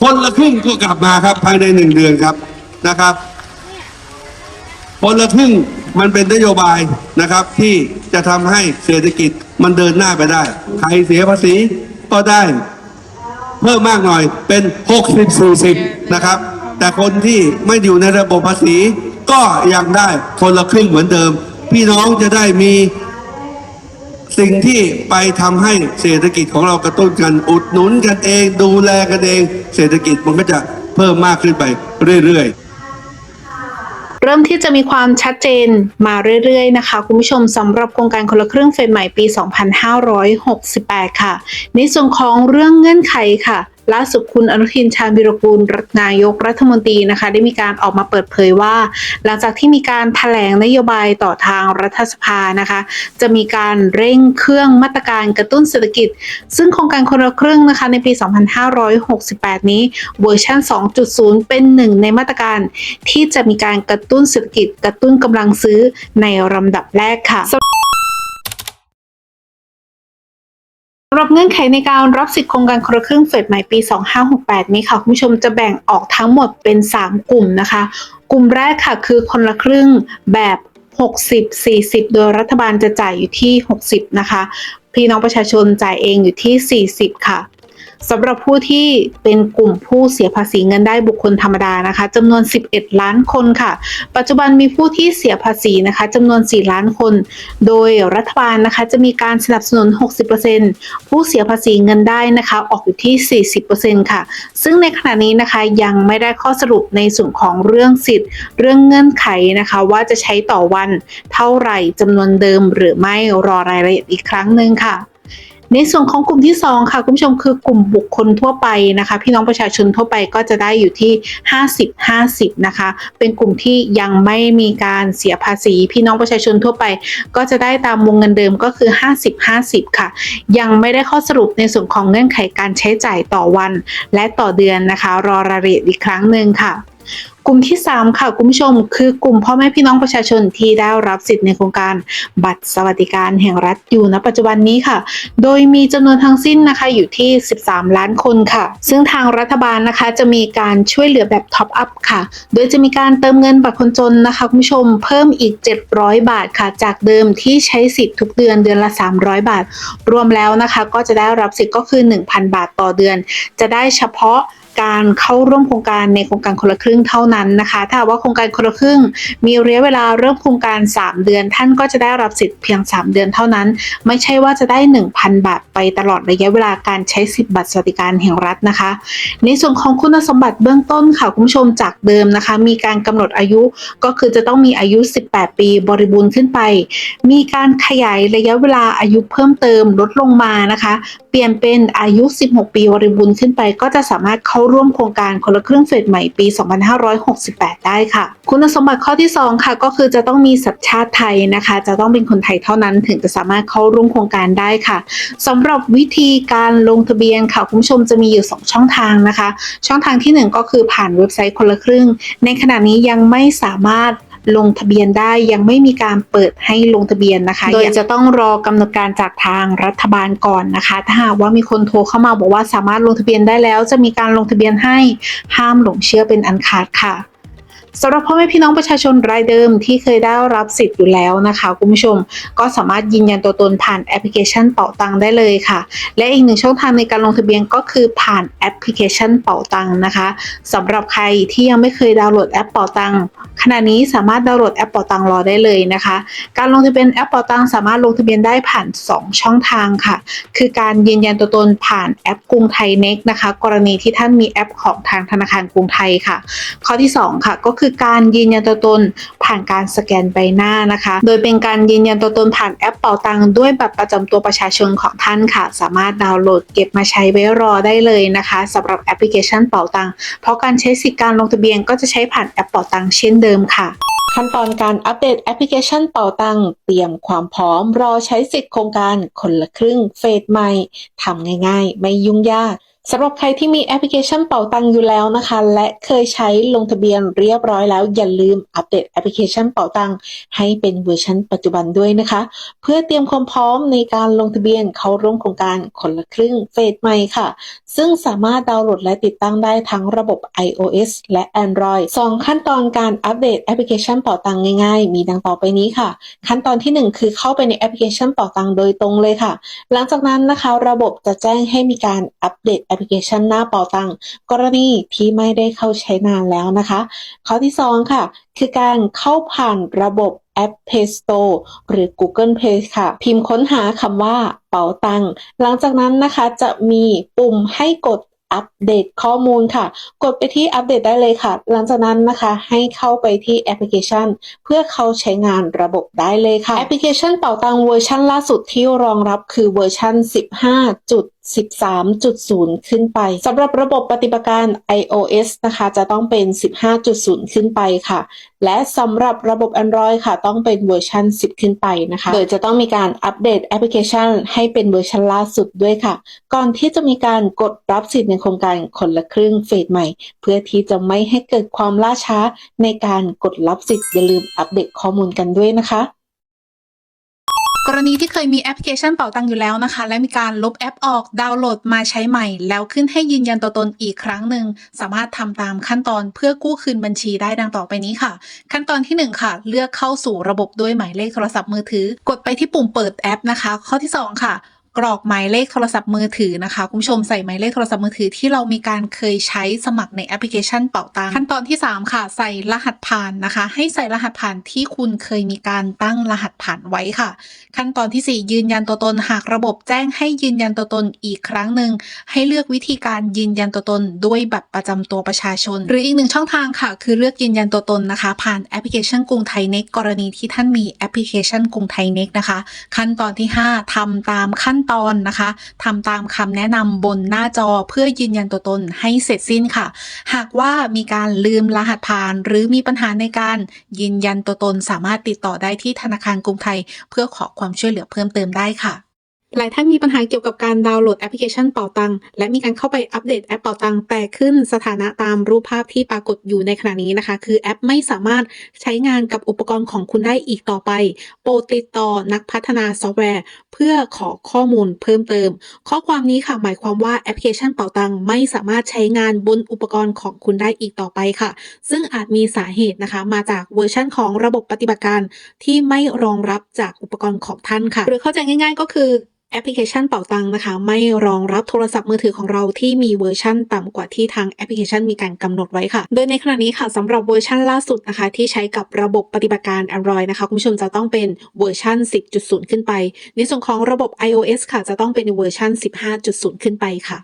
คนละครึ่งก็กลับมาครับภายในหนึ่งเดือนครับนะครับ คนละครึ่งมันเป็นนโยบายนะครับ ที่จะทำให้เศรษฐกิจมันเดินหน้าไปได้ ใครเสียภาษีก็ได้ เพิ่มมากหน่อยเป็น 60 40 นะครับ แต่คนที่ไม่อยู่ในระบบภาษี ก็ยังได้คนละครึ่งเหมือนเดิม พี่น้องจะได้มี สิ่งที่ไปทำให้เศรษฐกิจของเรากระตุ้นกันอุดหนุนกันเอง ดูแลกันเอง เศรษฐกิจมันก็จะเพิ่มมากขึ้นไปเรื่อยๆเริ่มที่จะมีความชัดเจนมาเรื่อยๆ นะคะ คุณผู้ชมสำหรับโครงการคนละครึ่งเฟสใหม่ปี 2568 ค่ะ ในส่วนของเรื่องเงื่อนไขค่ะ ล่าสุดคุณอนุทินชาญวิรกูลนายกรัฐมนตรีนะคะ ได้มีการออกมาเปิดเผยว่า หลังจากที่มีการแถลงนโยบายต่อทางรัฐสภานะคะ จะมีการเร่งเครื่องมาตรการกระตุ้นเศรษฐกิจ ซึ่งโครงการคนละครึ่งนะคะในปี 2568 นี้เวอร์ชัน2.0 เป็นหนึ่งในมาตรการที่จะมีการกระตุ้นเศรษฐกิจกระตุ้นกำลังซื้อในลำดับแรกค่ะ สำหรับเงื่อนไขในการรับสิทธิโครงการคนละครึ่งเฟสใหม่ปี 2568 นี้ค่ะคุณผู้ชมจะแบ่งออกทั้งหมดเป็น 3 กลุ่มนะคะ กลุ่มแรกค่ะคือคนละครึ่งแบบ 60 40 โดยรัฐบาลจะจ่ายอยู่ที่ 60 นะคะ พี่น้องประชาชนจ่ายเองอยู่ที่ 40 ค่ะ สำหรับผู้ที่เป็นกลุ่มผู้เสียภาษีเงินได้บุคคลธรรมดานะคะจำนวน 11 ล้านคนค่ะ ปัจจุบันมีผู้ที่เสียภาษีนะคะจำนวน 4 ล้านคน โดยรัฐบาลนะคะจะมีการสนับสนุน 60%ผู้เสียภาษีเงินได้นะคะออกอยู่ที่ 40%ค่ะ ซึ่งในขณะนี้นะคะยังไม่ได้ข้อสรุปในส่วนของเรื่องสิทธิ์ เรื่องเงื่อนไขนะคะว่าจะใช้ต่อวันเท่าไหร่จำนวนเดิมหรือไม่รอรายละเอียดอีกครั้งหนึ่งค่ะ ในส่วนของกลุ่มที่ 2 ค่ะ คุณผู้ชมคือกลุ่มบุคคลทั่วไปนะคะ พี่น้องประชาชนทั่วไปก็จะได้อยู่ที่ 50 50 นะคะ เป็นกลุ่มที่ยังไม่มีการเสียภาษี พี่น้องประชาชนทั่วไป ก็จะได้ตามวงเงินเดิมก็คือ 50 50 ค่ะ ยังไม่ได้ข้อสรุปในส่วนของเงื่อนไขการใช้จ่ายต่อวัน และต่อเดือนนะคะ รอรายละเอียดอีกครั้งหนึ่งค่ะ กลุ่มที่ 3 ค่ะคุณผู้ชม คือกลุ่มพ่อแม่พี่น้องประชาชนที่ได้รับสิทธิ์ในโครงการบัตรสวัสดิการแห่งรัฐอยู่ณปัจจุบันนี้ค่ะ โดยมีจำนวนทั้งสิ้นนะคะอยู่ที่ 13 ล้านคนค่ะ ซึ่งทางรัฐบาลนะคะจะมีการช่วยเหลือแบบท็อปอัพค่ะ โดยจะมีการเติมเงินบัตรคนจนนะคะคุณผู้ชมเพิ่มอีก 700 บาทค่ะ จากเดิมที่ใช้สิทธิ์ทุกเดือนเดือนละ 300 บาท รวมแล้วนะคะก็จะได้รับสิทธิ์ก็คือ 1,000 บาทต่อเดือน จะได้เฉพาะการเข้าร่วมโครงการในโครงการคนละครึ่งเท่านั้นนะคะ ถ้าว่าโครงการคนละครึ่ง มีระยะเวลาเริ่มโครงการ 3 เดือน ท่านก็จะได้รับสิทธิ์เพียง 3 เดือนเท่านั้น ไม่ใช่ว่าจะได้ 1,000 บาทไปตลอดระยะเวลาการใช้สิทธิ์บัตรสวัสดิการแห่งรัฐนะคะ ในส่วนของคุณสมบัติเบื้องต้นค่ะคุณผู้ชมจากเดิมนะคะ มีการกำหนดอายุก็คือจะต้องมีอายุ 18 ปีบริบูรณ์ขึ้นไป มีการขยายระยะเวลาอายุเพิ่มเติมลดลงมานะคะ เปลี่ยนเป็นอายุ 16 ปีบริบูรณ์ขึ้นไป ก็จะสามารถเข้าร่วมโครงการคนละครึ่งเฟสใหม่ปี2568 ได้ค่ะ คุณสมบัติข้อที่ 2 ค่ะ ก็คือจะต้องมีสัญชาติไทยนะคะ จะต้องเป็นคนไทยเท่านั้นถึงจะสามารถเข้าร่วมโครงการได้ค่ะสำหรับวิธีการลงทะเบียนค่ะ คุณผู้ชมจะมีอยู่ 2 ช่องทางนะคะ ช่องทางทีหนึ่1 ก็คือผ่านเว็บไซต์คนละครึ่ง ในขณะนี้ยังไม่สามารถ ลงทะเบียนได้ยังไม่มีการเปิดให้ลงทะเบียนนะคะ โดยจะต้องรอกำหนดการจากทางรัฐบาลก่อนนะคะ ถ้าหากว่ามีคนโทรเข้ามาบอกว่าสามารถลงทะเบียนได้แล้ว จะมีการลงทะเบียนให้ห้ามหลงเชื่อเป็นอันขาดค่ะสำหรับพ่อแม่พี่น้องประชาชนรายเดิมที่เคยได้รับสิทธิ์อยู่แล้วนะคะคุณผู้ชม ก็สามารถยืนยันตัวตนผ่านแอปพลิเคชันเป๋าตังได้เลยค่ะ และอีกหนึ่งช่องทางในการลงทะเบียนก็คือผ่านแอปพลิเคชันเป๋าตังนะคะสำหรับใครที่ยังไม่เคยดาวน์โหลดแอปเป๋าตัง ขณะนี้สามารถดาวน์โหลดแอปเป๋าตังรอได้เลยนะคะ การลงทะเบียนแอปเป๋าตังสามารถลงทะเบียนได้ผ่าน 2 ช่องทางค่ะ คือการยืนยันตัวตนผ่านแอปกรุงไทยเน็กนะคะ กรณีที่ท่านมีแอปของทางธนาคารกรุงไทยค่ะ ข้อที่ 2 ค่ะ ก็คือการยืนยันตัวตนผ่านการสแกนใบหน้านะคะ โดยเป็นการยืนยันตัวตนผ่านแอปเป๋าตังด้วยบัตรประจำตัวประชาชนของท่านค่ะ สามารถดาวน์โหลดเก็บมาใช้ไว้รอได้เลยนะคะสำหรับแอปพลิเคชันเป๋าตังเพราะการใช้สิทธิการลงทะเบียนก็จะใช้ผ่านแอปเป๋าตังเช่นเดิมค่ะ ขั้นตอนการอัปเดตแอปพลิเคชันเป่าตังเตรียมความพร้อมรอใช้สิทธิ์โครงการคนละครึ่งเฟสใหม่ทำง่ายๆ ไม่ยุ่งยาก สำหรับใครที่มีแอปพลิเคชันเป่าตังอยู่แล้วนะคะ และเคยใช้ลงทะเบียนเรียบร้อยแล้ว อย่าลืมอัปเดตแอปพลิเคชันเป่าตังให้เป็นเวอร์ชันปัจจุบันด้วยนะคะ เพื่อเตรียมความพร้อมในการลงทะเบียนเข้าร่วมโครงการคนละครึ่งเฟสใหม่ค่ะ ซึ่งสามารถดาวน์โหลดและติดตั้งได้ทั้งระบบ iOS และ Android สองขั้นตอนการอัปเดตแอปพลิเคชันเป่าตังง่ายๆ มีดังต่อไปนี้ค่ะ ขั้นตอนที่หนึ่งคือเข้าไปในแอปพลิเคชันเป่าตังโดยตรงเลยค่ะ หลังจากนั้นนะคะ ระบบจะแจ้งให้มีการอัปเดตพลิเคชันหน้าเป่าตังกรณีที่ไม่ได้เข้าใช้นานแล้วนะคะ ข้อที่ 2 ค่ะ คือการเข้าผ่านระบบแอป Play Store หรือ Google Play ค่ะ พิมพ์ค้นหาคำว่าเป๋าตังหลังจากนั้นนะคะจะมีปุ่มให้กดอัปเดตข้อมูลค่ะ กดไปที่อัปเดตได้เลยค่ะ หลังจากนั้นนะคะให้เข้าไปที่แอปพลิเคชัน เพื่อเข้าใช้งานระบบได้เลยค่ะ แอปพลิเคชันเป่าตังเวอร์ชันล่าสุดที่รองรับคือเวอร์ชัน 13.0 ขึ้นไปสำหรับระบบปฏิบัติการ iOS นะคะจะต้องเป็น 15.0 ขึ้นไปค่ะ และสำหรับระบบ Android ค่ะ ต้องเป็นเวอร์ชัน10 ขึ้นไปนะคะ โดยจะต้องมีการอัปเดตแอปพลิเคชัน ให้เป็นเวอร์ชันล่าสุดด้วยค่ะ ก่อนที่จะมีการกดรับสิทธิ์ในโครงการคนละครึ่งเฟสใหม่ เพื่อที่จะไม่ให้เกิดความล่าช้าในการกดรับสิทธิ์อย่าลืมอัปเดตข้อมูลกันด้วยนะคะ กรณีที่เคยมีแอปพลิเคชันเป่าตังอยู่แล้วนะคะ และมีการลบแอปออกดาวน์โหลดมาใช้ใหม่ แล้วขึ้นให้ยืนยันตัวตนอีกครั้งหนึ่ง สามารถทำตามขั้นตอนเพื่อกู้คืนบัญชีได้ดังต่อไปนี้ค่ะ ขั้นตอนที่ 1 ค่ะ เลือกเข้าสู่ระบบด้วยหมายเลขโทรศัพท์มือถือ กดไปที่ปุ่มเปิดแอปนะคะ ข้อที่ 2 ค่ะ กรอกหมายเลขโทรศัพท์มือถือนะคะ คุณผู้ชมใส่หมายเลขโทรศัพท์มือถือที่เรามีการเคยใช้สมัครในแอปพลิเคชันเป่าตังขั้นตอนที่ 3 ค่ะ ใส่รหัสผ่านนะคะ ให้ใส่รหัสผ่านที่คุณเคยมีการตั้งรหัสผ่านไว้ค่ะ ขั้นตอนที่ 4 ยืนยันตัวตนหากระบบแจ้งให้ยืนยันตัวตนอีกครั้งหนึ่งให้เลือกวิธีการยืนยันตัวตนด้วยบัตรประจำตัวประชาชน หรืออีกหนึ่งช่องทางค่ะ คือเลือกยืนยันตัวตนนะคะ ผ่านแอปพลิเคชันกรุงไทยเน็กกรณีที่ท่านมีแอปพลิเคชันกรุงไทยเน็กนะคะ ขั้นตอนที่ 5ทำตามขั้นตอนนะคะทำตามคำแนะนำบนหน้าจอเพื่อยืนยันตัวตนให้เสร็จสิ้นค่ะ หากว่ามีการลืมรหัสผ่าน หรือมีปัญหาในการยืนยันตัวตนสามารถติดต่อได้ที่ธนาคารกรุงไทย เพื่อขอความช่วยเหลือเพิ่มเติมได้ค่ะ หลายท่านมีปัญหาเกี่ยวกับการดาวน์โหลดแอปพลิเคชันเป่าตังและมีการเข้าไปอัปเดตแอปเป่าตังแต่ขึ้นสถานะตามรูปภาพที่ปรากฏอยู่ในขณะนี้นะคะ คือแอปไม่สามารถใช้งานกับอุปกรณ์ของคุณได้อีกต่อไป โปรดติดต่อนักพัฒนาซอฟต์แวร์ เพื่อขอข้อมูลเพิ่มเติม ข้อความนี้ค่ะหมายความว่าแอปพลิเคชันเป่าตังไม่สามารถใช้งานบนอุปกรณ์ของคุณได้อีกต่อไปค่ะ ซึ่งอาจมีสาเหตุนะคะ มาจากเวอร์ชันของระบบปฏิบัติการที่ไม่รองรับจากอุปกรณ์ของท่านค่ะ หรือเข้าใจง่าย ๆ ก็คือ แอปพลิเคชันเป่าตังนะคะ ไม่รองรับโทรศัพท์มือถือของเราที่มีเวอร์ชันต่ำกว่าที่ทางแอปพลิเคชันมีการกำหนดไว้ค่ะ โดยในขณะนี้ค่ะสำหรับเวอร์ชันล่าสุดนะคะ ที่ใช้กับระบบปฏิบัติการ Android นะคะ คุณผู้ชมจะต้องเป็นเวอร์ชัน10.0 ขึ้นไป ในส่วนของระบบ iOS ค่ะจะต้องเป็นเวอร์ชัน15.0 ขึ้นไปค่ะ